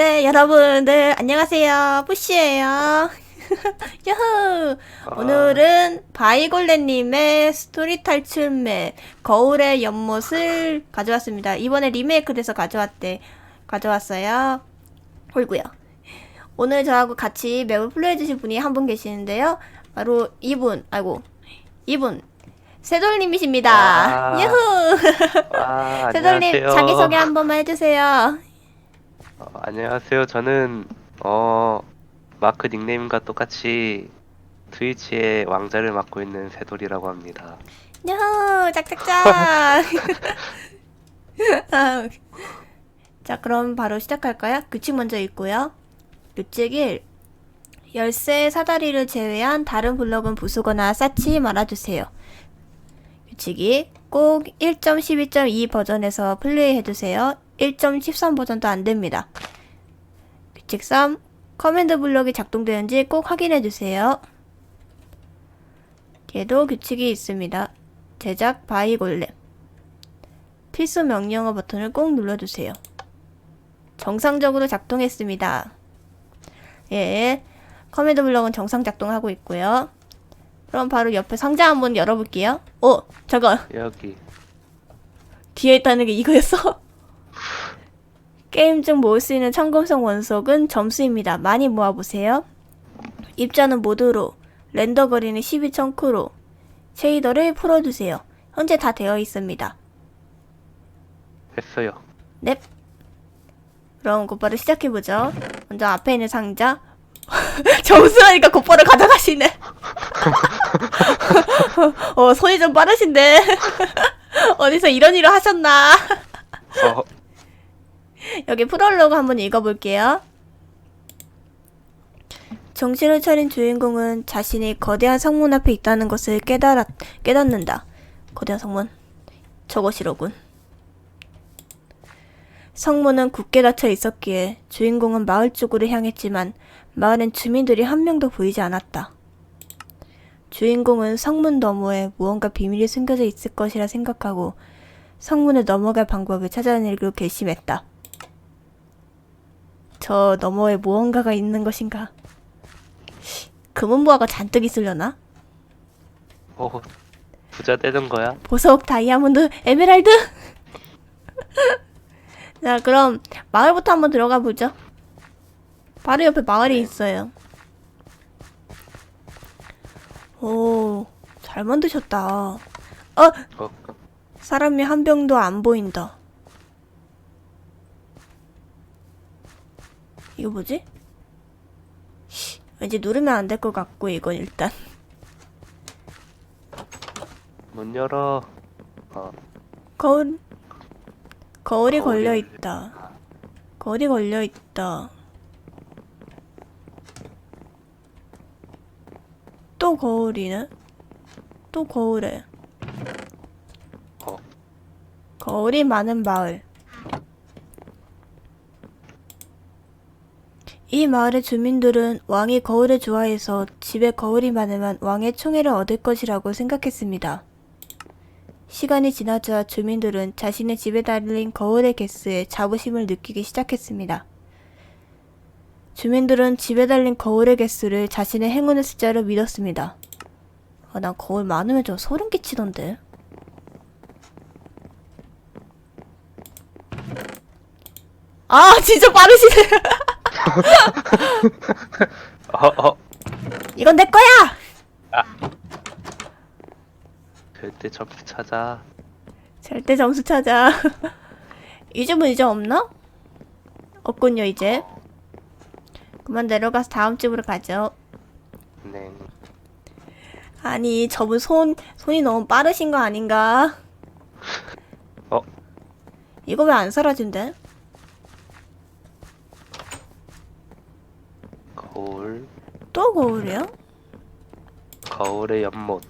네, 여러분들 안녕하세요. 뿌시예요. 야호! 오늘은 바이골레님의 스토리 탈출맵 거울의 연못을 가져왔습니다. 이번에 리메이크 돼서 가져왔대. 가져왔어요. 홀구요. 오늘 저하고 같이 맵을 플레이해주실 분이 한 분 계시는데요. 바로 이분, 아이고, 이분. 세돌님이십니다. 와. 야호! 아, 세돌님 안녕하세요. 자기소개 한 번만 해주세요. 어, 안녕하세요. 저는 어 마크 닉네임과 똑같이 트위치의 왕자를 맡고 있는 세돌이라고 합니다. 야호! 짝짝짝! 아, 자 그럼 바로 시작할까요? 규칙 먼저 읽고요. 규칙 1 열쇠 사다리를 제외한 다른 블럭은 부수거나 쌓지 말아주세요. 규칙 2 꼭 1.12.2 버전에서 플레이해주세요 1.13 버전도 안 됩니다 규칙 3 커맨드 블럭이 작동되는지 꼭 확인해 주세요 얘도 규칙이 있습니다 제작 바이 골렘 필수 명령어 버튼을 꼭 눌러주세요. 정상적으로 작동했습니다. 예, 커맨드 블럭은 정상 작동하고 있고요. 그럼 바로 옆에 상자 한번 열어볼게요. 어, 잠깐 여기 뒤에 있다는 게 이거였어? 게임 중 모을 수 있는 청금성 원석은 점수입니다. 많이 모아보세요. 입자는 모드로, 렌더 거리는 12청크로, 쉐이더를 풀어주세요. 현재 다 되어 있습니다. 했어요. 넵. 그럼 곧바로 시작해보죠. 먼저 앞에 있는 상자. 점수하니까 곧바로 가져가시네. 어, 손이 좀 빠르신데. 어디서 이런 일을 하셨나. 어, 여기 프롤로그 한번 읽어볼게요. 정신을 차린 주인공은 자신이 거대한 성문 앞에 있다는 것을 깨달았, 깨닫는다. 거대한 성문. 저것이로군. 성문은 굳게 닫혀 있었기에 주인공은 마을 쪽으로 향했지만 마을엔 주민들이 한 명도 보이지 않았다. 주인공은 성문 너머에 무언가 비밀이 숨겨져 있을 것이라 생각하고 성문을 넘어갈 방법을 찾아내기로 결심했다. 저 너머에 무언가가 있는 것인가? 금은보화가 잔뜩 있으려나? 어, 부자 되는 거야? 보석, 다이아몬드, 에메랄드? 자, 그럼 마을부터 한번 들어가 보죠. 바로 옆에 마을이 있어요. 오, 잘 만드셨다. 어, 어, 사람이 한 병도 안 보인다. 이거 뭐지? 씨, 왠지 누르면 안 될 것 같고, 이건 일단. 문 열어. 어, 거울 거울이 거울이 걸려 있다. 거울이 걸려 있다. 또 거울이네. 또 거울에. 어, 거울이 많은 마을. 이 마을의 주민들은 왕이 거울을 좋아해서 집에 거울이 많으면 왕의 총애를 얻을 것이라고 생각했습니다. 시간이 지나자 주민들은 자신의 집에 달린 거울의 개수에 자부심을 느끼기 시작했습니다. 주민들은 집에 달린 거울의 개수를 자신의 행운의 숫자로 믿었습니다. 아, 난 거울 많으면 좀 소름 끼치던데. 아, 진짜 빠르시네. 어, 어, 이건 내 거야! 절대 점프 찾아. 절대 점수 찾아. 이 집은 이제 없나? 없군요, 이제. 그만 내려가서 다음 집으로 가죠. 네. 아니, 저분 손, 손이 너무 빠르신 거 아닌가? 어, 이거 왜 안 사라진대? 거울, 또 거울이요? 거울의 연못.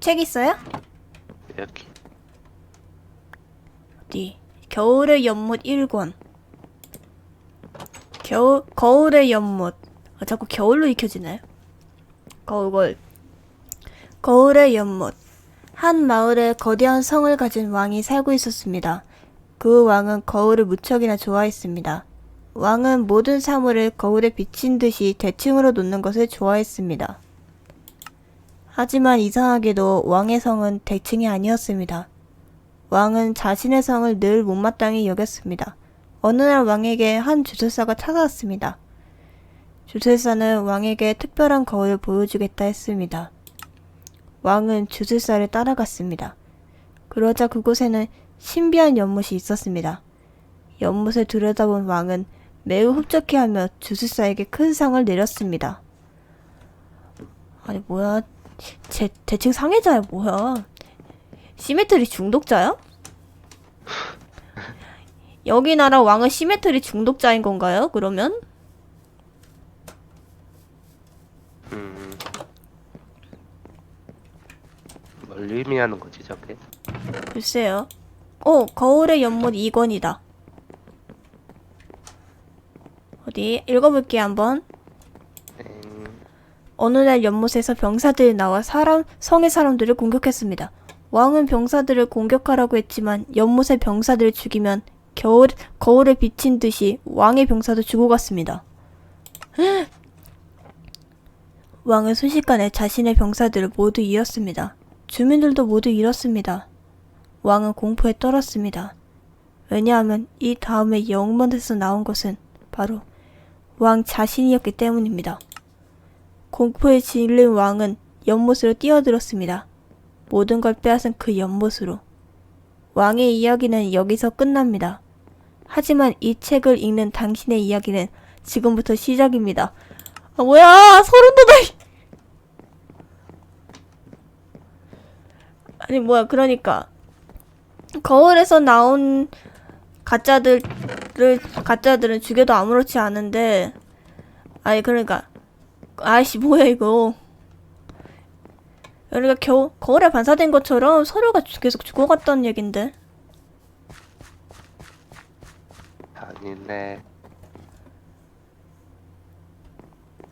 책 있어요? 여기. 어디? 겨울의 연못 1권. 겨울, 거울의 연못. 아, 자꾸 겨울로 익혀지네. 거울. 거울의 연못. 한 마을에 거대한 성을 가진 왕이 살고 있었습니다. 그 왕은 거울을 무척이나 좋아했습니다. 왕은 모든 사물을 거울에 비친 듯이 대칭으로 놓는 것을 좋아했습니다. 하지만 이상하게도 왕의 성은 대칭이 아니었습니다. 왕은 자신의 성을 늘 못마땅히 여겼습니다. 어느 날 왕에게 한 주술사가 찾아왔습니다. 주술사는 왕에게 특별한 거울을 보여주겠다 했습니다. 왕은 주술사를 따라갔습니다. 그러자 그곳에는 신비한 연못이 있었습니다. 연못을 들여다본 왕은 매우 흡족해하며 주술사에게 큰 상을 내렸습니다. 아니 뭐야 제 대칭 상해자야 뭐야 시메트리 중독자야? 여기 나라 왕은 시메트리 중독자인 건가요? 그러면? 음. 뭘 의미하는 거지 저게? 글쎄요. 오, 거울의 연못 2권이다. 어디 읽어볼게 한번. 음, 어느 날 연못에서 병사들이 나와 사람 성의 사람들을 공격했습니다. 왕은 병사들을 공격하라고 했지만 연못의 병사들을 죽이면 겨울 거울에 비친 듯이 왕의 병사도 죽어갔습니다. 왕은 순식간에 자신의 병사들을 모두 잃었습니다. 주민들도 모두 잃었습니다. 왕은 공포에 떨었습니다. 왜냐하면 이 다음에 영문에서 나온 것은 바로 왕 자신이었기 때문입니다. 공포에 질린 왕은 연못으로 뛰어들었습니다. 모든 걸 빼앗은 그 연못으로. 왕의 이야기는 여기서 끝납니다. 하지만 이 책을 읽는 당신의 이야기는 지금부터 시작입니다. 아, 뭐야! 소름 돋아! 아니, 뭐야, 그러니까. 거울에서 나온 가짜들 을, 가짜들은 죽여도 아무렇지 않은데, 아니, 그러니까, 아이씨 뭐야 이거 그러니까 겨, 거울에 반사된 것처럼 서로가 주- 계속 죽어갔다는 얘긴데 아니네.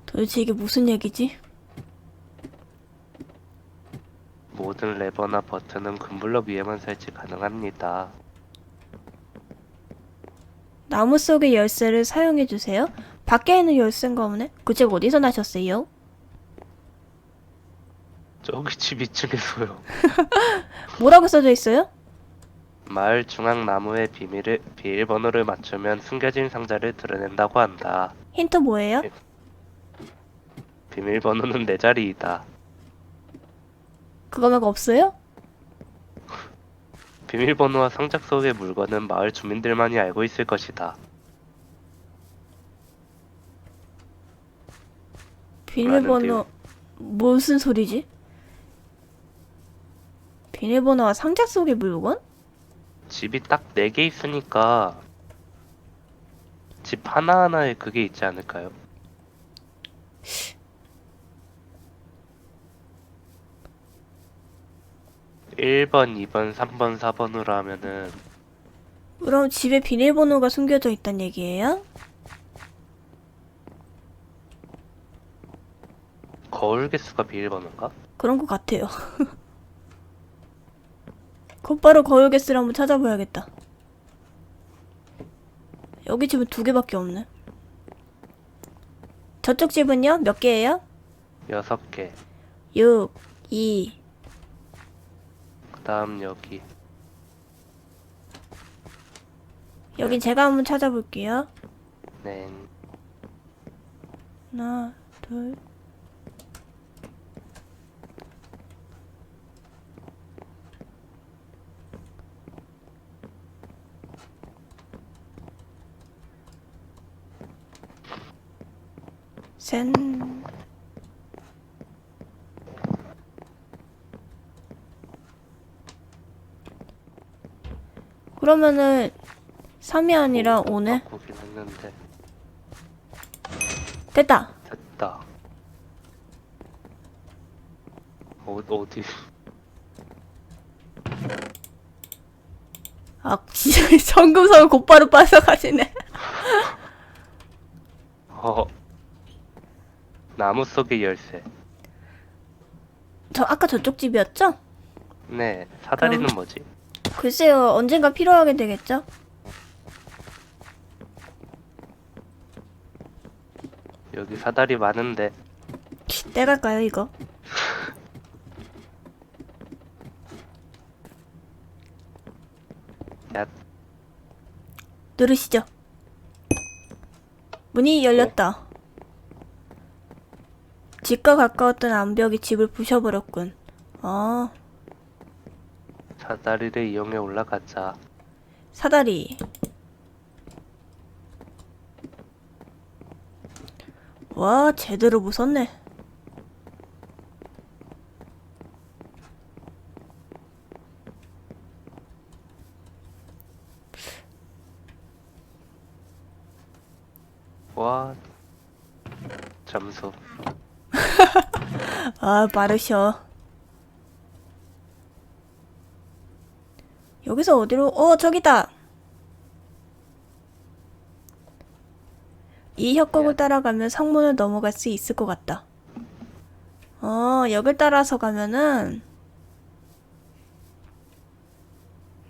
도대체 이게 무슨 얘기지? 모든 레버나 버튼은 금블럭 위에만 설치 가능합니다. 나무 속의 열쇠를 사용해주세요 밖에 있는 열쇠인가 보네? 그 책 어디서 나셨어요? 저기 집 2층에서요. 뭐라고 써져 있어요? 마을 중앙 나무의 비밀을 비밀번호를 맞추면 숨겨진 상자를 드러낸다고 한다. 힌트 뭐예요? 비밀번호는 네 자리이다. 그거 말고 없어요? 비밀번호와 상자 속의 물건은 마을 주민들만이 알고 있을 것이다. 비밀번호 무슨 소리지? 비밀번호와 상자 속의 물건? 집이 딱 네 개 있으니까 집 하나하나에 그게 있지 않을까요? 일번이번삼번사번으로 하면은 그럼 집에 비밀번호가 숨겨져 있단 얘기예요? 거울 개수가 비밀번호인가? 그런 것 같아요. 곧바로 거울 개수를 한번 찾아봐야겠다. 여기 집은 두 개밖에 없네. 저쪽 집은요? 몇 개예요? 여섯 개. 6, 2, 그 다음 여기. 여긴 제가 한번 찾아볼게요. 네. 하나, 둘. 셋. 그러면은 3이 아니라 5네? 바꾸긴 했는데 됐다. 됐다. 어, 어디? 아, 진짜 정금성을 곧바로 빠져가시네. 어. 나무 속의 열쇠. 저 아까 저쪽 집이었죠? 네. 사다리는 뭐지? 글쎄요, 언젠가 필요하게 되겠죠? 여기 사다리 많은데 떼갈까요 이거? 야 누르시죠. 문이 열렸다. 집과 가까웠던 암벽이 집을 부셔버렸군. 아, 사다리를 이용해 올라가자. 사다리. 와, 제대로 무섭네. 와 점수 아, 빠르셔. 여기서 어디로? 어, 저기다. 이 협곡을 야. 따라가면 성문을 넘어갈 수 있을 것 같다. 어, 여길 따라서 가면은,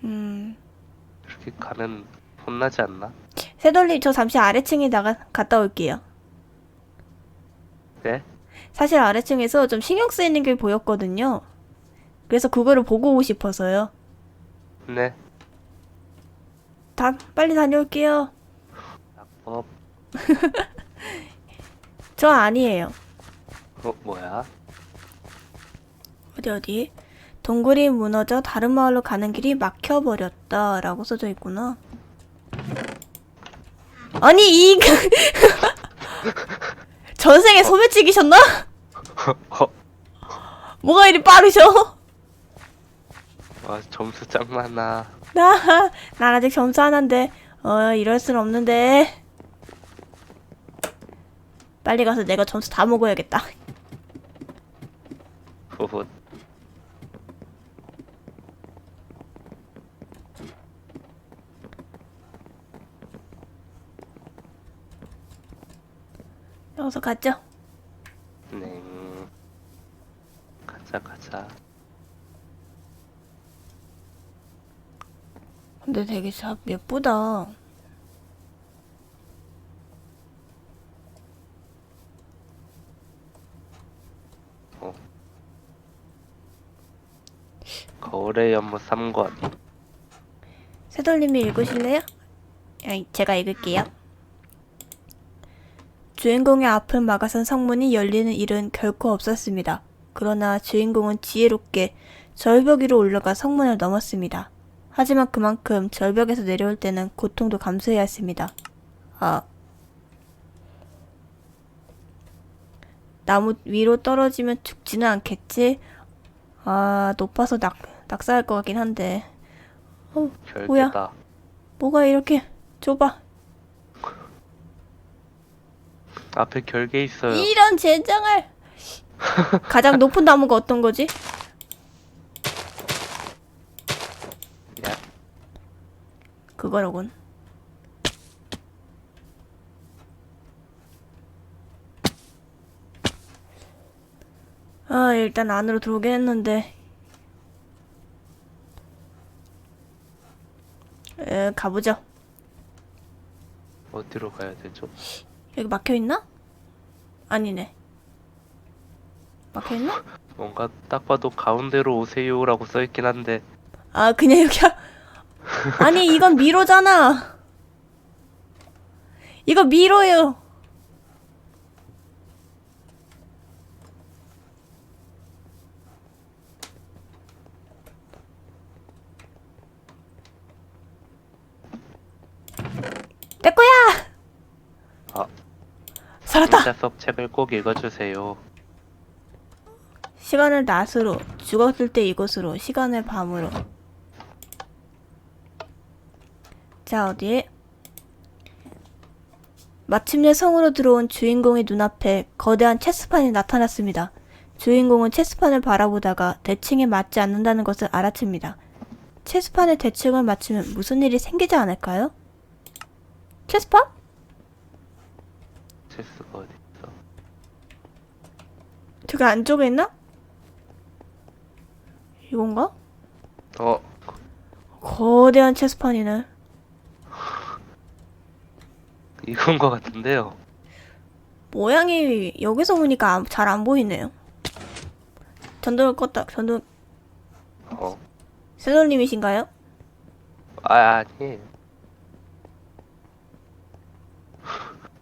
음, 이렇게 가면 혼나지 않나? 새돌리 저 잠시 아래층에 나가 갔다 올게요. 네? 사실 아래층에서 좀 신경 쓰이는 게 보였거든요. 그래서 그거를 보고 오고 싶어서요. 네. 다 빨리 다녀올게요. 낙법. 저 아니에요. 어 뭐야? 어디 어디? 동굴이 무너져 다른 마을로 가는 길이 막혀버렸다 라고 써져 있구나. 아니 이 전생에 소매치기셨나? 어, 뭐가 이리 빠르셔? 와 점수 짱 많아. 나, 난 아직 점수 하나인데, 어, 이럴 순 없는데. 빨리 가서 내가 점수 다 먹어야겠다. 후훗. 어서 가죠. 네. 가자 가자. 근데 되게 참 예쁘다. 거울의 연못 3권. 새돌님이 읽으실래요? 제가 읽을게요. 주인공의 앞을 막아선 성문이 열리는 일은 결코 없었습니다. 그러나 주인공은 지혜롭게 절벽 위로 올라가 성문을 넘었습니다. 하지만 그만큼 절벽에서 내려올 때는 고통도 감수해야 했습니다. 아. 나무 위로 떨어지면 죽지는 않겠지? 아, 높아서 낙, 낙사할 것 같긴 한데. 어, 뭐야? 뭐가 이렇게 좁아? 앞에 결계 있어요. 이런 젠장을! 가장 높은 나무가 어떤 거지? 그거로군. 아, 일단 안으로 들어오긴 했는데. 에, 가보죠. 어디로 가야 되죠? 여기 막혀있나? 아니네. 막혀있나? 뭔가 딱 봐도 가운데로 오세요라고 써있긴 한데 아, 그냥 여기야. 아니, 이건 미로잖아. 이거 미로예요. 내 거야! 아. 살았다! 혼자 수업책을 꼭 읽어주세요. 시간을 낮으로, 죽었을 때 이곳으로, 시간을 밤으로. 자, 어디? 마침내 성으로 들어온 주인공의 눈앞에 거대한 체스판이 나타났습니다. 주인공은 체스판을 바라보다가 대칭에 맞지 않는다는 것을 알아챕니다. 체스판의 대칭을 맞추면 무슨 일이 생기지 않을까요? 체스판? 체스가 어디 있어? 저기 안쪽에 있나? 이건가? 어, 거대한 체스판이네. 이건 것 같은데요. 모양이 여기서 보니까 잘 안 보이네요. 전등을 껐다. 전등 어? 세돌님이신가요? 아 아니에요.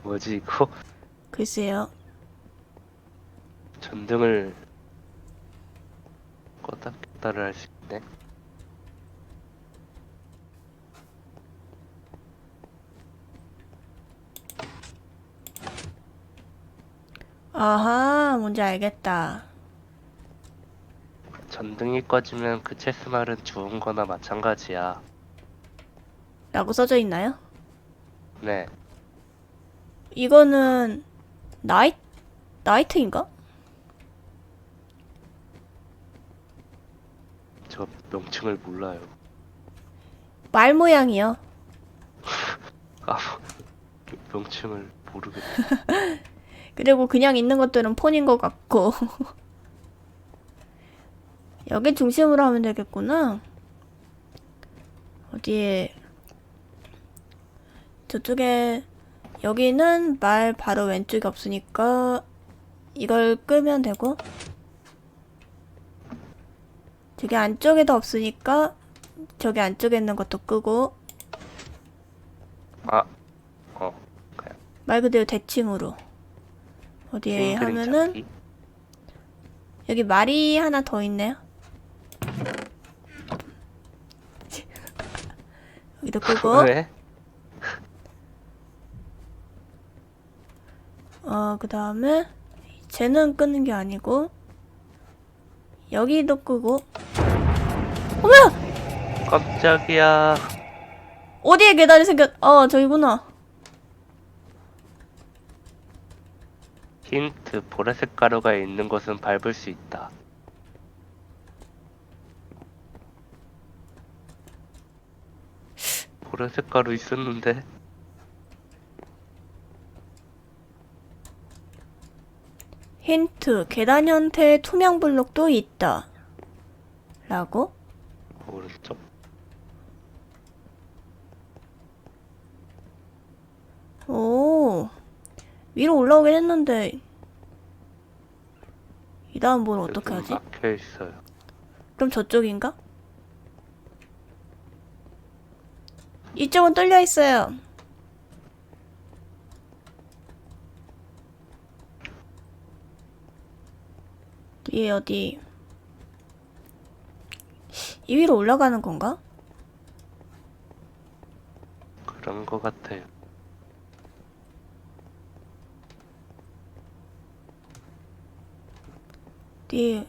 뭐지 이거? 글쎄요. 전등을 껐다 켰다를 할 수 있네. 아하, 뭔지 알겠다. 전등이 꺼지면 그 체스말은 죽은 거나 마찬가지야. 라고 써져 있나요? 네. 이거는 나이 나이트인가? 저 명칭을 몰라요. 말 모양이요. 아, 명칭을 모르겠네. 그리고 그냥 있는 것들은 폰인 것 같고. 여기 중심으로 하면 되겠구나. 어디에? 저쪽에 여기는 말 바로 왼쪽이 없으니까 이걸 끄면 되고. 저기 안쪽에도 없으니까 저기 안쪽에 있는 것도 끄고. 아, 어, 그냥. 말 그대로 대칭으로 어디에 긴 그림 예, 하면은 찾기. 여기 말이 하나 더 있네요. 여기도 끄고 왜? 어 그 다음에 쟤는 끄는 게 아니고 여기도 끄고 어머야 깜짝이야. 어디에 계단이 생겼 어 저기구나 힌트 보라색 가루가 있는 곳은 밟을 수 있다. 보라색 가루 있었는데? 힌트 계단 형태의 투명 블록도 있다. 라고? 오른쪽 오 위로 올라오긴 했는데 이 다음 뭘 어떻게 하지? 막혀 있어요. 그럼 저쪽인가? 이쪽은 뚫려 있어요. 뒤에 어디? 이 위로 올라가는 건가? 그런 거 같아요. 뒤에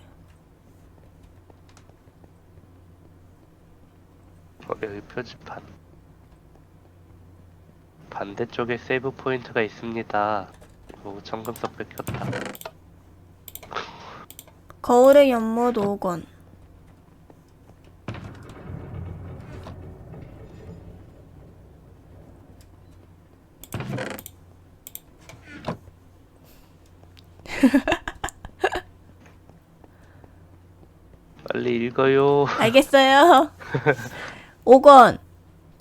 어, 여기 표지판. 반대쪽에 세이브 포인트가 있습니다. 오, 청금석 뺏겼다. 거울의 연못 5권. 빨리 읽어요. 알겠어요. 5권.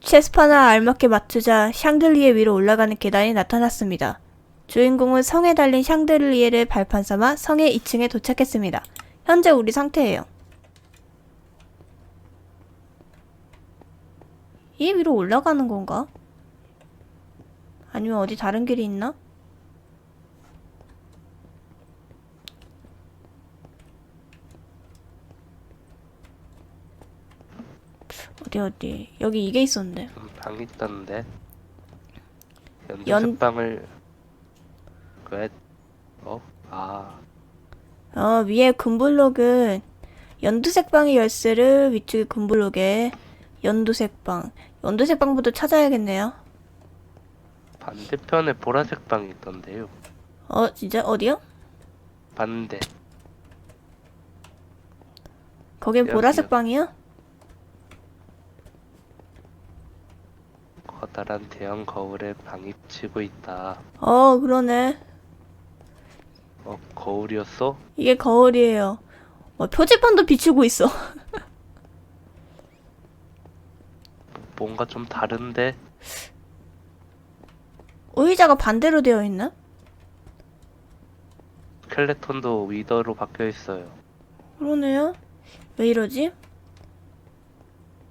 체스파나 알맞게 맞추자 샹들리에 위로 올라가는 계단이 나타났습니다. 주인공은 성에 달린 샹들리에를 발판 삼아 성의 2층에 도착했습니다. 현재 우리 상태예요. 이 위로 올라가는 건가? 아니면 어디 다른 길이 있나? 어디 어디 여기 이게 있었는데 음, 방 있던데. 연- 연두색 방을 왜? 어? 아, 어 위에 금블록은 연두색 방의 열쇠를 위쪽에 금블록에 연두색 방 연두색 방부터 찾아야겠네요 반대편에 보라색 방이 있던데요. 어 진짜 어디요? 반대. 거긴 여기요. 보라색 방이요? 커다란 대형 거울에 방이 치고 있다. 어 그러네 어, 거울이었어? 이게 거울이에요 어, 표지판도 비추고 있어 뭔가 좀 다른데? 의자가 반대로 되어 있나? 스켈레톤도 위더로 바뀌어 있어요. 그러네요. 왜 이러지?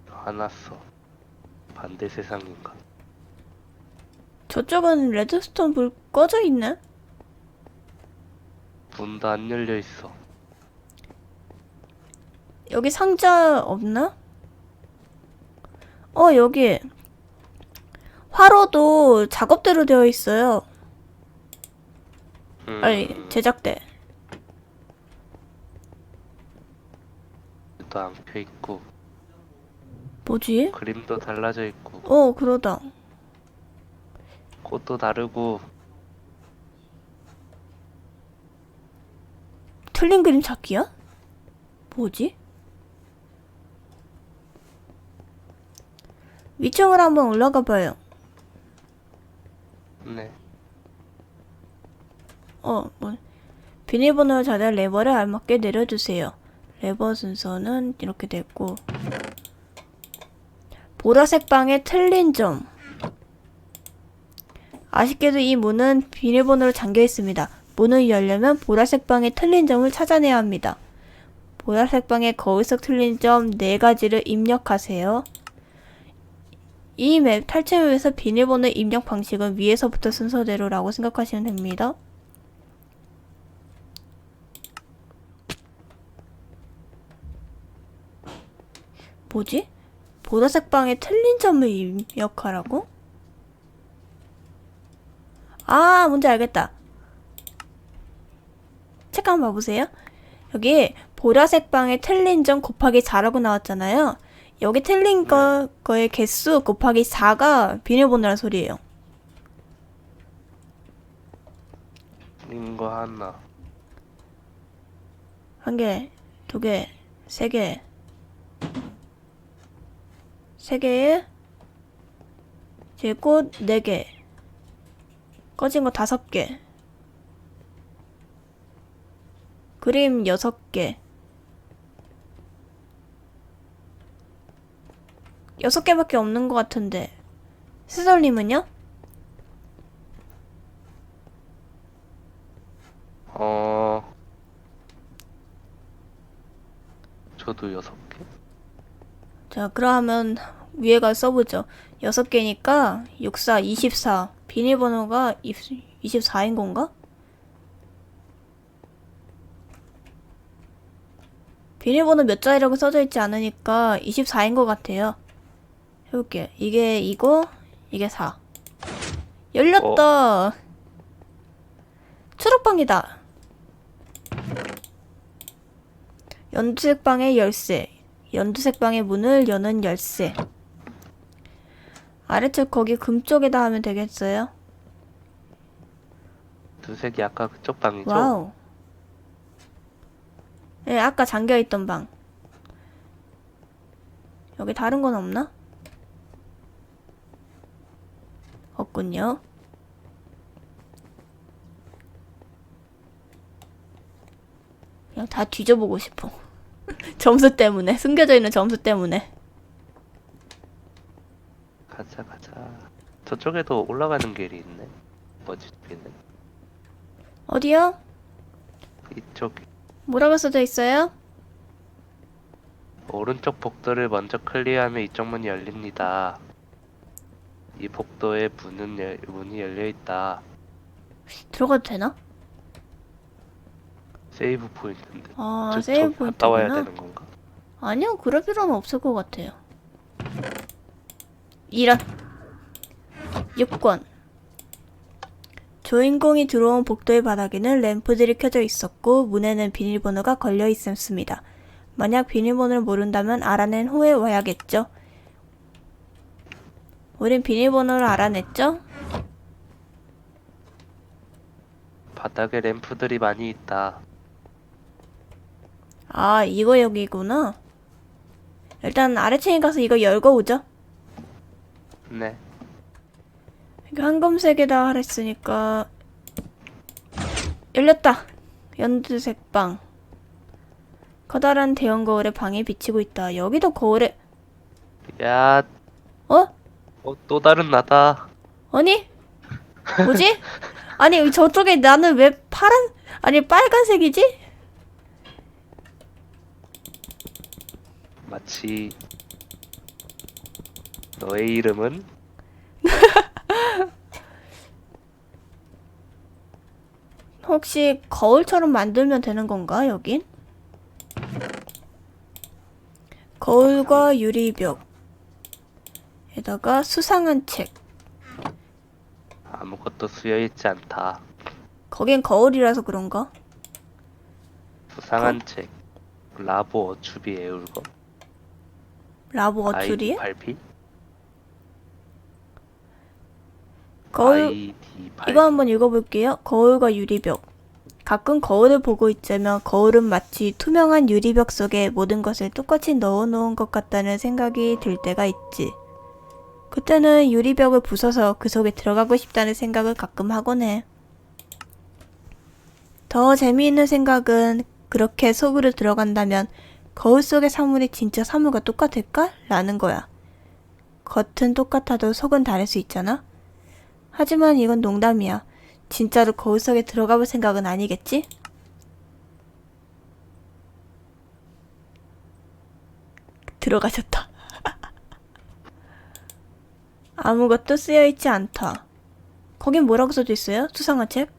화났어. 반대 세상인가? 저쪽은 레드스톤 불 꺼져 있네? 문도 안 열려 있어. 여기 상자 없나? 어, 여기. 화로도 작업대로 되어 있어요. 음, 아니, 제작대. 도안켜 있고 뭐지? 그림도 달라져 있고 어, 그러다. 꽃도 다르고 틀린 그림 찾기야? 뭐지? 위층으로 한번 올라가 봐요. 네. 어, 뭐, 비밀번호 자달 레버를 알맞게 내려주세요. 레버 순서는 이렇게 됐고, 보라색 방의 틀린 점. 아쉽게도 이 문은 비밀번호로 잠겨 있습니다. 문을 열려면 보라색 방의 틀린 점을 찾아내야 합니다. 보라색 방의 속 틀린 점네 가지를 입력하세요. 이 맵 탈출맵에서 비밀번호 입력 방식은 위에서부터 순서대로라고 생각하시면 됩니다. 뭐지? 보라색 방에 틀린 점을 입력하라고? 아, 뭔지 알겠다. 책 한번 봐보세요. 여기 보라색 방에 틀린 점 곱하기 4라고 나왔잖아요. 여기 틀린 거, 거의 개수 곱하기 4가 비밀번호란 소리예요. 인거 하나. 한 개, 두 개, 세 개. 세 개에 이제 꽃네 개. 꺼진 거 다섯 개. 그림 여섯 개. 여섯 개밖에 없는 것 같은데. 스설님은요? 어. 저도 여섯 개. 자, 그러면 위에가 써보죠. 6개니까 64, 24. 비밀번호가 24인 건가? 비밀번호 몇 자리라고 써져 있지 않으니까 24인 것 같아요. 해볼게요. 이게 이고, 이게 4. 열렸다! 초록방이다! 연두색 방의 열쇠. 연두색 방의 문을 여는 열쇠. 아래쪽 거기 금 쪽에다 하면 되겠어요? 두색이 아까 그쪽 방이죠? 와우. 예, 아까 잠겨있던 방. 여기 다른 건 없나? 없군요. 그냥 다 뒤져보고 싶어. 점수 때문에, 숨겨져 있는 점수 때문에. 가자 가자. 저쪽에도 올라가는 길이 있네. 뭐지 저기는? 어디요? 이쪽 뭐라고 써져 있어요? 오른쪽 복도를 먼저 클리어하면 이쪽 문이 열립니다. 이 복도에 문은 열, 문이 열려 있다. 들어가도 되나? 세이브 포인트인데. 아, 저- 세이브 저기 갔다 와야 포인트구나. 되는 건가? 아니요, 그럴 필요는 없을 것 같아요. 이런. 6권. 주인공이 들어온 복도의 바닥에는 램프들이 켜져 있었고, 문에는 비밀번호가 걸려 있었습니다. 만약 비밀번호를 모른다면 알아낸 후에 와야겠죠? 우린 비밀번호를 알아냈죠? 바닥에 램프들이 많이 있다. 아, 이거 여기구나. 일단 아래층에 가서 이거 열고 오죠. 네. 이게 황금색에다 하랬으니까 열렸다. 연두색 방. 커다란 대형 거울에 방이 비치고 있다. 여기도 거울에 야, 어? 어, 또 다른 나다. 아니? 뭐지? 아니 저쪽에 나는 왜 파란 아니 빨간색이지? 마치 너의 이름은 혹시 거울처럼 만들면 되는 건가 여긴? 거울과 유리벽 에다가 수상한 책 아무것도 쓰여 있지 않다. 거긴 거울이라서 그런가? 수상한 책. 라보 어추비 애울거. 라보 어투리? 발피? 거울. 이거 한번 읽어볼게요. 거울과 유리벽. 가끔 거울을 보고 있자면 거울은 마치 투명한 유리벽 속에 모든 것을 똑같이 넣어놓은 것 같다는 생각이 들 때가 있지. 그때는 유리벽을 부숴서 그 속에 들어가고 싶다는 생각을 가끔 하곤 해. 더 재미있는 생각은 그렇게 속으로 들어간다면 거울 속의 사물이 진짜 사물과 똑같을까? 라는 거야. 겉은 똑같아도 속은 다를 수 있잖아? 하지만 이건 농담이야. 진짜로 거울 속에 들어가 볼 생각은 아니겠지? 들어가셨다. 아무것도 쓰여 있지 않다. 거긴 뭐라고 써져 있어요? 수상한 책?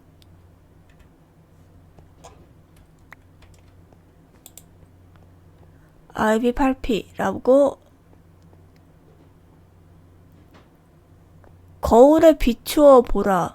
아이비 8P라고 거울에 비추어 보라.